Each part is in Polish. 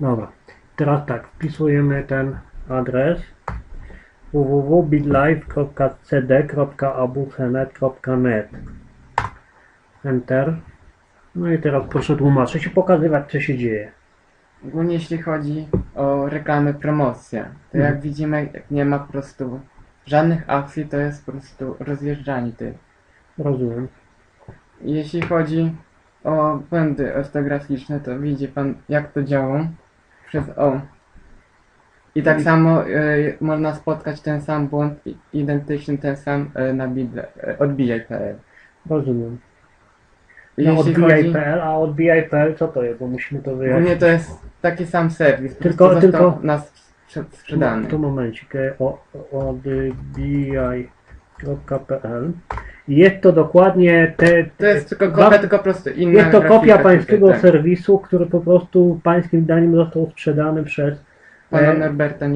Dobra. Teraz tak, wpisujemy ten adres www.bitlife.cd.abusenet.net Enter. No i teraz proszę tłumaczyć i pokazywać co się dzieje. Ogólnie jeśli chodzi o reklamy, promocje, to Mhm. jak widzimy, jak nie ma po prostu żadnych akcji, to jest po prostu rozjeżdżanie tych. Rozumiem. Jeśli chodzi o błędy ortograficzne, to widzi pan jak to działa przez O. I tak samo y, można spotkać ten sam błąd, identyczny ten sam y, na bidle, y, odbijaj.pl. Rozumiem. No Jeśli chodzi, odbijaj.pl, a odbijaj.pl co to jest? Bo musimy to wyjaśnić. ogólnie to jest taki sam serwis, po Tylko- prostu został tylko- nas sprze- sprzedany. Tu momencik. e, o- odbijaj.pl Jest to dokładnie te... To jest tylko kopia, tylko po prostu inna Jest to grafika kopia tutaj, pańskiego tak. serwisu, który po prostu pańskim zdaniem został sprzedany przez, Pana e, Norberta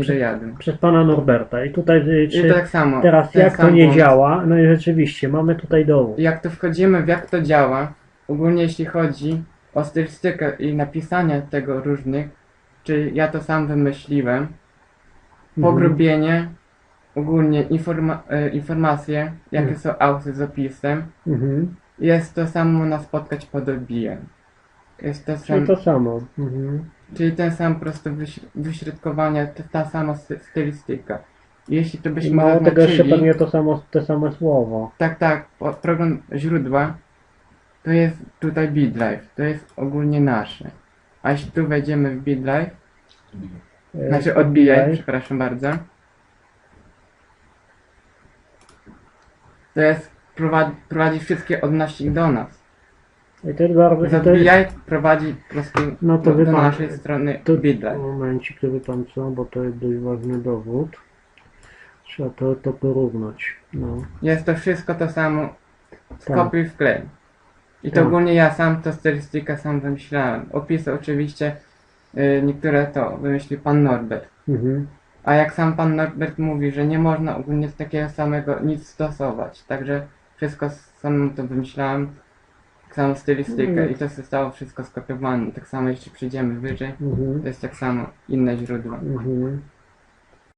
przez pana Norberta. I tutaj y, I czy, tak samo. teraz ten jak to sam nie błąd. działa, no i rzeczywiście mamy tutaj dowód. Jak to wchodzimy w jak to działa, ogólnie jeśli chodzi o stylistykę i napisanie tego różnych, czy ja to sam wymyśliłem, Mhm. pogrubienie, ogólnie informa e, informacje, jakie Mhm. są auty z opisem, Mhm. jest to samo można spotkać pod odbijem. Jest to Czyli sam, to samo. Mhm. czyli ten sam wyś wyśrodkowanie, ta, sama sty stylistyka. Jeśli to I byśmy mało tego jeszcze pewnie to samo, te same słowo. Tak, tak. Program źródła to jest tutaj BitLife. To jest ogólnie nasze. A jeśli tu wejdziemy w BitLife, E, znaczy odbijaj, przepraszam bardzo. To jest prowadzi, prowadzi wszystkie odnośnik do nas. I to jest bardzo... Z to jest- prowadzi po prostu No to do, do pan, naszej strony To BitLife. momencik, wie pan co, bo to jest dość ważny dowód. Trzeba to, to porównać. No. Jest to wszystko to samo. Tak. Skopiuj wklej. I to Tak. ogólnie ja sam to stylistykę sam wymyślałem. Opisy oczywiście y, niektóre to wymyślił pan Norbert. Mhm. A jak sam pan Norbert mówi, że nie można ogólnie z takiego samego nic stosować. Także wszystko sam to wymyślałem. Tak samo stylistykę i to zostało wszystko skopiowane. Tak samo jeśli przejdziemy wyżej, Mhm. to jest tak samo inne źródła. Mhm.